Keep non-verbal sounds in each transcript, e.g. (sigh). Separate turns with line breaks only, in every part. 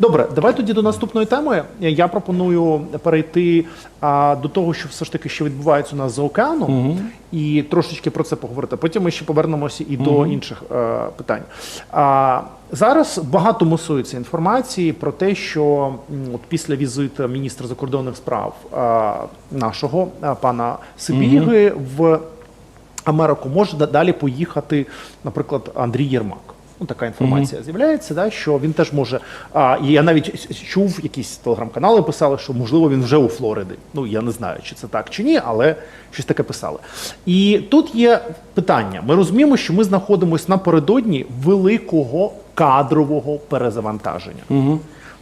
Добре, давай тоді до наступної теми. Я пропоную перейти а, до того, що все ж таки що відбувається у нас за океаном, і трошечки про це поговорити. Потім ми ще повернемося і до інших е, питань. А, зараз багато мусується інформації про те, що от після візиту міністра закордонних справ а, нашого а, пана Сибіги в Америку може далі поїхати, наприклад, Андрій Єрмак. Ну, така інформація з'являється, да, що він теж може. А, і я навіть чув, якісь телеграм-канали писали, що можливо він вже у Флориді. Ну я не знаю, чи це так чи ні, але щось таке писали. І тут є питання. Ми розуміємо, що ми знаходимося напередодні великого кадрового перезавантаження. Угу.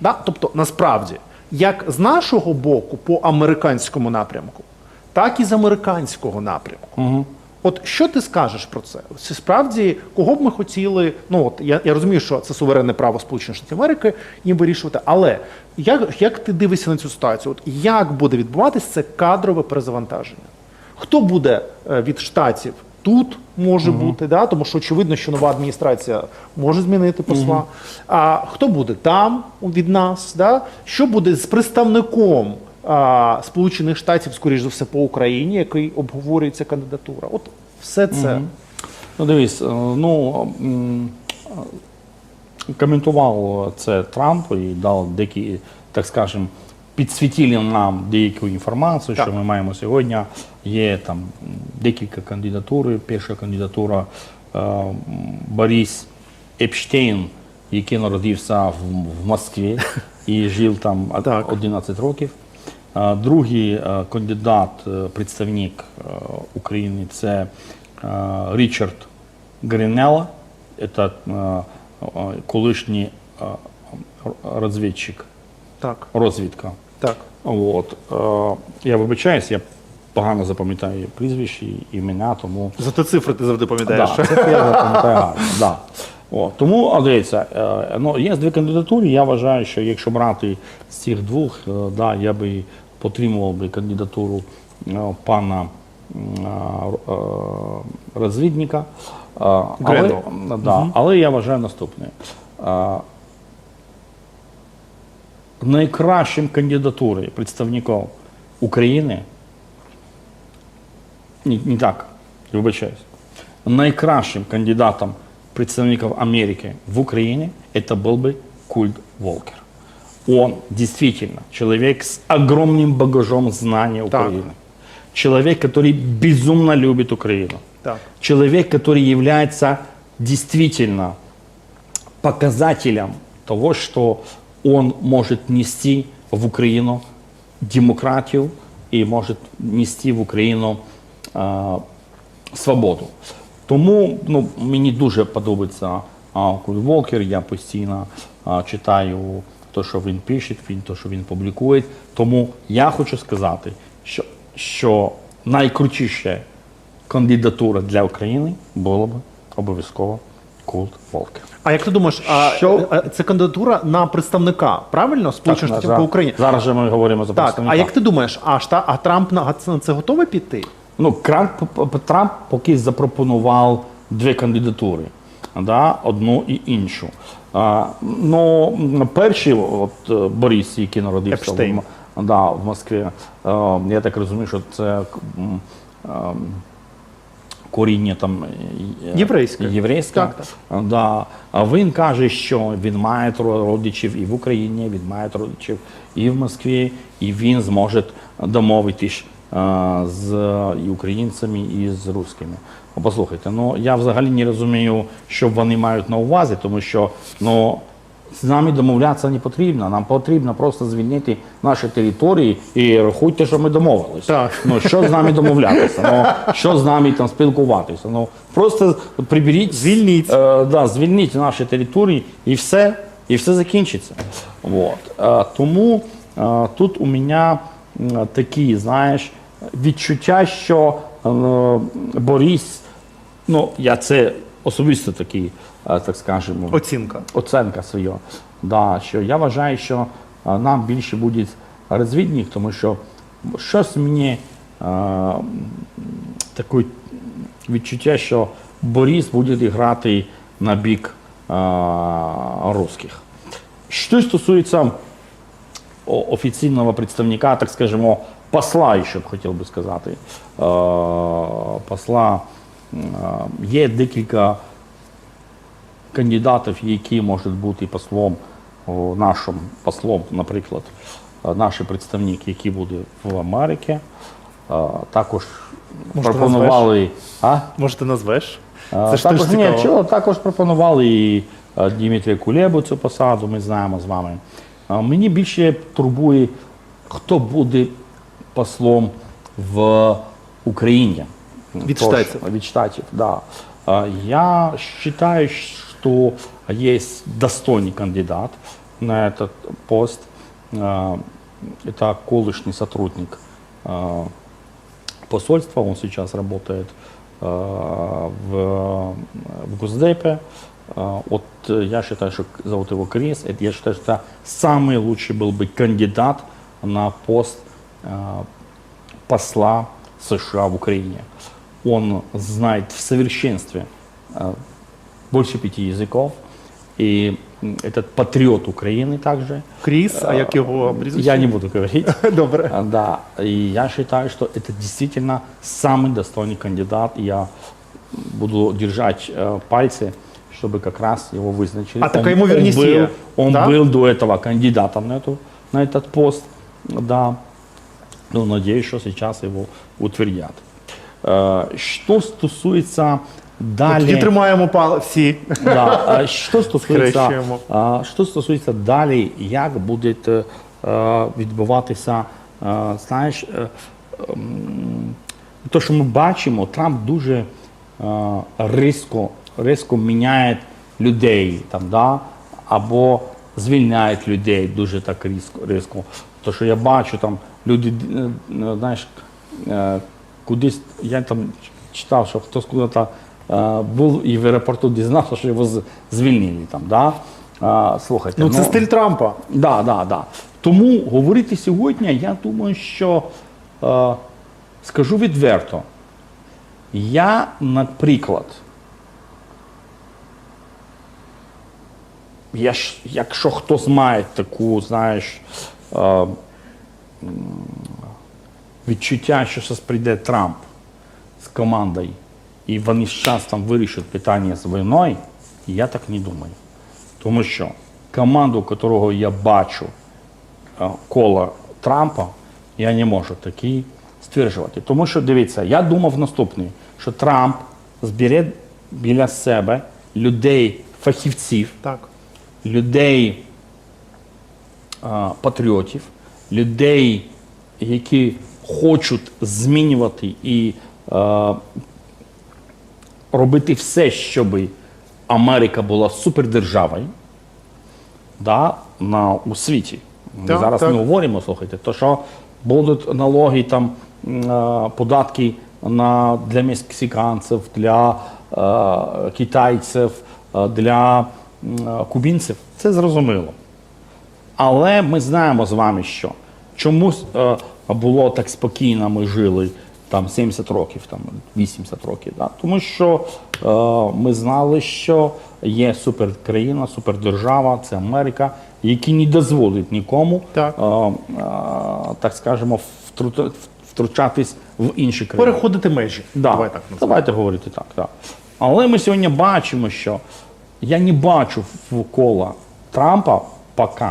Да? Тобто, насправді, як з нашого боку по американському напрямку, так і з американського напрямку. Угу. От що ти скажеш про це? Це справді кого б ми хотіли? Ну от я, я розумію, що це суверенне право Сполучених Штатів Америки їм вирішувати. Але як, як ти дивишся на цю ситуацію? От як буде відбуватись це кадрове перезавантаження? Хто буде е, від штатів тут може бути, да? тому що очевидно, що нова адміністрація може змінити посла. А хто буде там від нас? Да? Що буде з представником а, Сполучених Штатів, скоріш за все, по Україні, який обговорюється кандидатура? От все це.
Ну, дивись, е, ну коментував це Трамп і дав деякі, так скажемо, підсвітили нам деяку інформацію,
Так.
що ми маємо сьогодні. Є там декілька кандидатур. Перша кандидатура е, Борис Епштейн, який народився в, в Москві (laughs) і жив там
Так.
11 років. А, Другий е, кандидат, е, представник е, України, це е, Річард Гринелла, це е, е, колишній е, розвідчик,
Так,
розвідка.
так.
От. е, Я вибачаюсь, я погано запам'ятаю прізвище і імена, тому
Зато цифри ти завжди пам'ятаєш.
Да, це я запам'ятаю гарно. Да. О, тому, а дивіться, е, ну, є дві кандидатури. Я вважаю, що якщо брати з цих двох, е, да, я би підтримував би кандидатуру е, пана м, е, розвідника. Е, Але,
Гренвелла.
да, але я вважаю наступне. Е, Найкращим кандидатурою представників України не, не так, вибачаюсь. Найкращим кандидатом представников Америки в Украине это был бы Культ Волкер. Он действительно человек с огромным багажом знания
Так.
Украины. Человек, который безумно любит Украину.
Так.
Человек, который является действительно показателем того, что он может нести в Украину демократию и может нести в Україну е, свободу. Тому ну, мені дуже подобається а, Куль Волкер. Я постійно а, читаю те, що він пише, він, те, що він публікує. Тому я хочу сказати, що, що найкрутіша кандидатура для України була б обов'язково Култ Волкер.
А як ти думаєш, а,
Що?
а, це кандидатура на представника, правильно? Сполучених Штатів по Україні.
Зараз же ми говоримо за
Так,
представника.
а як ти думаєш, а, шта, а Трамп на це, на це готовий піти?
Ну, Трамп, Трамп поки запропонував дві кандидатури, да, одну і іншу. А, ну, перший, от е, Борис, який народився в, да, в Москві, е, я так розумію, що це м, е, коріння там е,
Єврейське.
єврейське.
Так,
Да. А він каже, що він має родичів і в Україні, він має родичів і в Москві, і він зможе домовитись з і українцями, і з русскими. Ну, Послухайте, ну я взагалі не розумію, що вони мають на увазі, тому що ну. З нами домовлятися не потрібно. Нам потрібно просто звільнити наші території і рахуйте, що ми домовилися.
Так.
Ну що з нами домовлятися? Ну що з нами там спілкуватися? Ну просто приберіть
Звільніть.
Е, да, звільніть наші території і все, і все закінчиться. Вот. Е, тому е, тут у мене такі, знаєш, відчуття, що е, Борис, ну я це особисто такий, е, так скажемо,
Оцінка.
оценка своя. Да, що я вважаю, що нам більше буде розвідник, тому що щось мені таке відчуття, що Борис буде грати на бік а, русських. Що стосується офіційного представника, так скажімо, посла, ще б хотів би сказати. Е, Посла е, є декілька кандидатів, які можуть бути послом нашим послом, наприклад, е, наш представник, який буде в Америці. Також
Може, ти
пропонували. А?
Може, ти назвеш? Це ж
також, ні, чого, також пропонували і Дмитрія Кулебу цю посаду, ми знаємо з вами. Е, Мені більше турбує, хто буде послом в Україні.
Від
Тож,
штатів.
Від штатів, да. Е, Я вважаю, що є достойний кандидат на этот пост. Е, Это колышный сотрудник э, посольства, он сейчас работает э, в, в Госдепе. Э, Вот э, я считаю, что зовут его Крис. Я считаю, что самый лучший был бы кандидат на пост э, посла США в Украине. Он знает в совершенстве э, больше пяти языков. И этот патриот Украины также.
Кріс, а як його прізвище?
Я не буду говорить. (laughs)
Добре.
А, Да, и я считаю, что это действительно самый достойный кандидат. И Я буду держать э, пальцы, чтобы как раз его вызначили.
А такая имоверность
он был,
есть,
он
да?
был до этого кандидатом на, эту, на этот пост. Да. Ну, надеюсь, что сейчас его утвердят. Э, Что стосується далі...
Тоді тримаємо пал всі.
Да. а Що стосується, а, що стосується далі, як буде е, відбуватися, е, знаєш, е, ем, то, що ми бачимо, Трамп дуже е, різко, різко міняє людей там, да? або звільняє людей дуже так різко. різко. То, що я бачу, там люди, е, знаєш, е, кудись, я там читав, що хтось куди-то був і в аеропорту дізнався, що його звільнили там, да? Е, слухайте,
Ну, це стиль Трампа.
Да, да, да. Тому говорити сьогодні, я думаю, що е, скажу відверто, я, наприклад, я ж, якщо хтось має таку, знаєш, е, відчуття, що зараз прийде Трамп з командою, і вони зараз там вирішать питання з війною, я так не думаю. Тому що команду, которого я бачу е, коло Трампа, я не можу такий стверджувати. Тому що дивіться, я думав наступне, що Трамп збере біля себе людей, фахівців,
Так.
людей а, патріотів, людей, які хочуть змінювати і а, робити все, щоб Америка була супердержавою да, на, у світі. Ми
Так,
зараз
так.
не говоримо, слухайте, то що будуть налоги, там, податки на, для мексиканців, для е, китайців, е, для е, кубінців, це зрозуміло. Але ми знаємо з вами, що чомусь е, було так спокійно, ми жили там 70 років, там 80 років. Да? Тому що е, ми знали, що є суперкраїна, супердержава, це Америка, які не дозволить нікому,
Так.
Е, е, так скажемо, втру- втручатись в інші країни.
Переходити межі.
Да.
Давай так називаємо.
Давайте говорити так. так. Але ми сьогодні бачимо, що я не бачу вкола Трампа поки.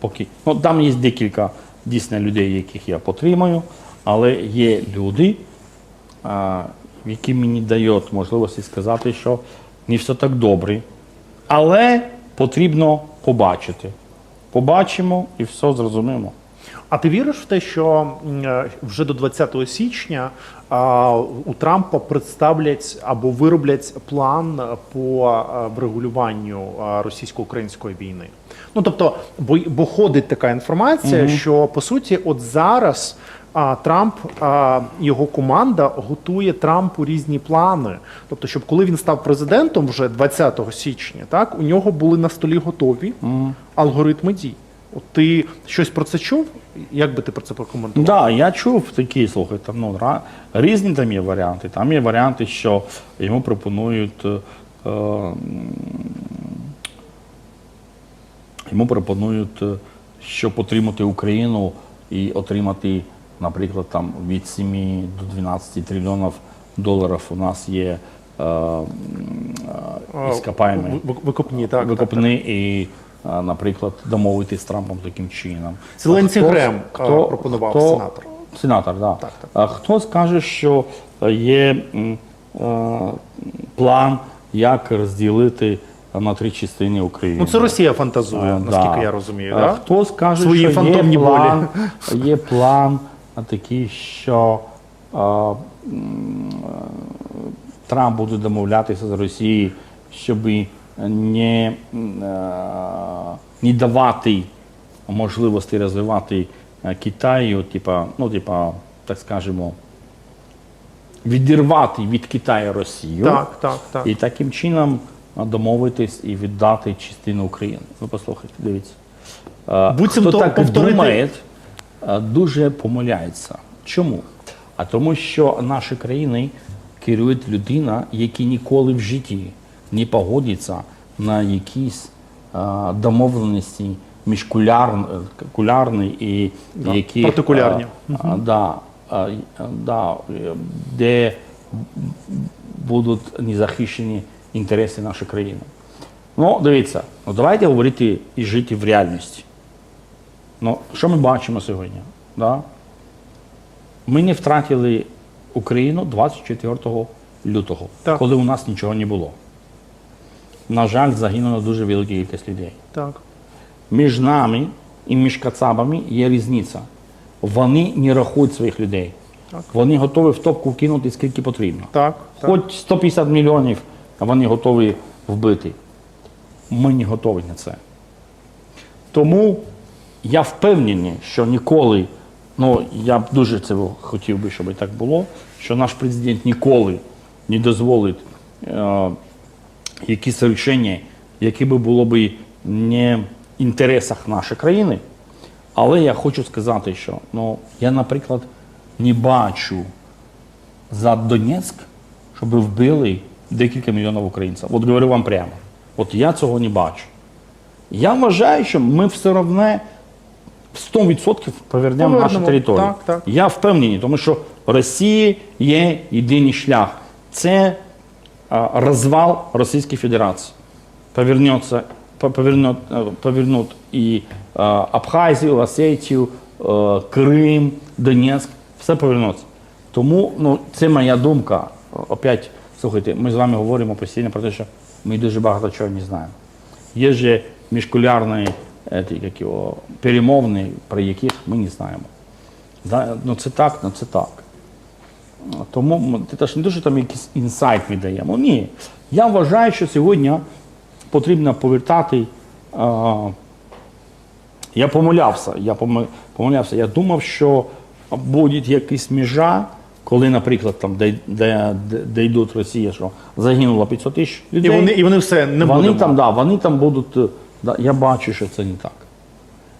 поки. Ну, там є декілька дійсно людей, яких я підтримую, але є люди, які мені дають можливості сказати, що не все так добре. Але потрібно побачити. Побачимо і все зрозуміємо.
А ти віриш в те, що е, вже до 20 січня у Трампа представлять або вироблять план по е, врегулюванню е, російсько-української війни? Ну тобто, бо, бо ходить така інформація, що по суті, от зараз. А Трамп, а, його команда готує Трампу різні плани. Тобто, щоб коли він став президентом вже 20 січня, так у нього були на столі готові алгоритми дій. От ти щось про це чув? Як би ти про це прокоментував?
Да, я чув такі, слухайте, ну, ра- різні там є варіанти. Там є варіанти, що йому пропонують е, Йому пропонують, е, щоб отримати Україну і отримати, наприклад, там від 7 до 12 трильйонів доларів у нас є е, е, іскопаємі
Ви- ви- Викопні, так. так,
і, е, наприклад, домовитися з Трампом таким чином.
Це Ленсі
хто-
Грем, е, пропонував, сенатор.
Сенатор, да.
Так, так.
А хто скаже, що е, є е, план, як розділити на три частини Україну?
Ну це Росія фантазує,
Е,
наскільки
да.
я розумію.
Е,
Да?
Хто скаже,
Свої
що є план, є план а, такий, що Трамп буде домовлятися з Росією, щоб не, не давати можливості розвивати Китаю, типа, ну, типа, так скажемо, відірвати від Китаю Росію.
Так, так, так.
І таким чином домовитись і віддати частину України. Ви послухайте, дивіться.
Буцімто повторити-
думає, дуже помиляється. Чому? А тому, що наші країни керує людина, яка ніколи в житті не погодиться на якісь е, домовленості міжкулярні кулярні і
Да,
які
партикулярні.
е, а, да, а, а, да, е, де будуть незахищені інтереси нашої країни. Ну, дивіться, ну давайте говорити і жити в реальності. Ну, що ми бачимо сьогодні? Да? Ми не втратили Україну 24 лютого,
Так.
коли у нас нічого не було. На жаль, загинула дуже велика кількість людей.
Так.
Між нами і між кацабами є різниця. Вони не рахують своїх людей.
Так.
Вони готові в топку кинути скільки потрібно.
Так, так.
Хоч 150 мільйонів вони готові вбити. Ми не готові на це. Тому я впевнений, що ніколи, ну я б дуже це хотів би, щоб так було, що наш президент ніколи не дозволить е, якісь рішення, які би було б не в інтересах нашої країни. Але я хочу сказати, що ну, я, наприклад, не бачу за Донецьк, щоб вбили декілька мільйонів українців. От говорю вам прямо. От я цього не бачу. Я вважаю, що ми все одно 100% повернемо нашу територію.
Так, так.
Я впевнений, тому що Росія є єдиний шлях. Це а, розвал Російської Федерації. Повернеться, по- повернет, е, повернуть і а, Абхазію, Осетію, е, Крим, Донецьк, все повернеться. Тому ну, це моя думка. Опять, слухайте, ми з вами говоримо постійно про те, що ми дуже багато чого не знаємо. Є же міжкулярні ті, як його, перемовини, про яких ми не знаємо. Ну це так, ну це так. Тому це ж не дуже там якийсь інсайт ми даємо. Ні. Я вважаю, що сьогодні потрібно повертати. А, я помилявся. Я помилявся. Я думав, що буде якась межа, коли, наприклад, там де, де, де, де йдуть Росія, що загинуло 500 тисяч
І
людей.
вони, і вони все не
вони
будемо.
там, да, вони там будуть. Я бачу, що це не так.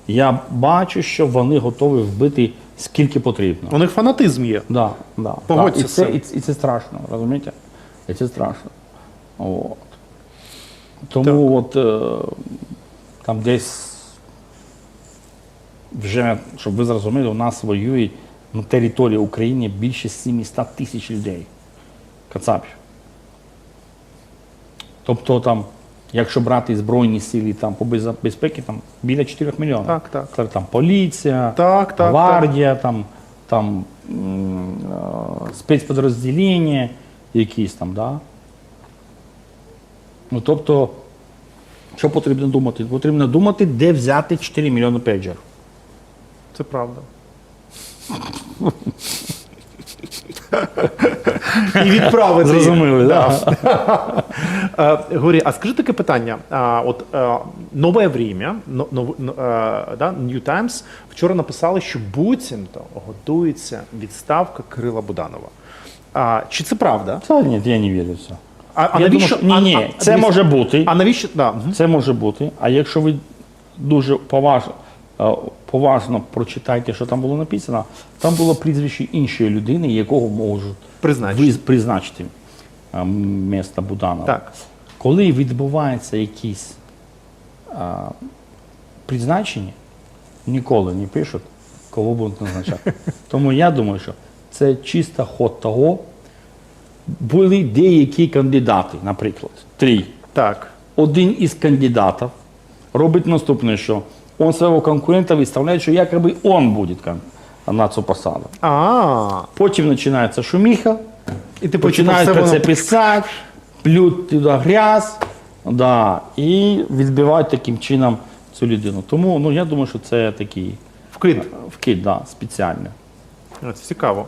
Я бачу, що вони готові вбити скільки потрібно.
У них фанатизм є.
Да, да,
Погодься
да. І, це, і, і це страшно, розумієте? І це страшно. От. Тому от е, там десь вже, щоб ви зрозуміли, у нас воюють на території України більше 700 тисяч людей. Кацапів. Тобто там, якщо брати Збройні сили там, по безпеки, там біля 4 мільйонів.
Так, так.
Це там поліція,
Так, так,
гвардія, там, там е, спецпідрозділення якісь там, да? Ну, тобто, що потрібно думати? Потрібно думати, де взяти 4 мільйони пейджерів.
Це правда. (laughs) І відправити.
Зрозуміли,
Да. Е, Горі, а скажи таке питання. От е, нове время, е, да, New Times вчора написали, що буцімто готується відставка Кирила Буданова. А, чи це правда?
Та ні, я не вірю в це.
А, а навіщо?
думаю, ні, ні,
а,
це може бути.
А навіщо? Да.
Це може бути. А якщо ви дуже поважно, поважно прочитаєте, що там було написано, там було прізвище іншої людини, якого можуть
Призначити.
призначити місто Буданова.
Так.
Коли відбувається якісь а, призначенні ніколи не пишуть, кого будуть назначати. (laughs) Тому я думаю, що це чисто ход того. Були деякі кандидати, наприклад, три.
Так.
Один із кандидатів робить наступне, що він свого конкурента виставляє, що якоби він буде кан- на цю посаду.
А,
Потім починається шуміха,
і ти починаєш
про це писати, плють туди грязь, да, і відбивають таким чином цю людину. Тому ну, я думаю, що це такий
вкид.
вкид да, спеціальний.
Це цікаво.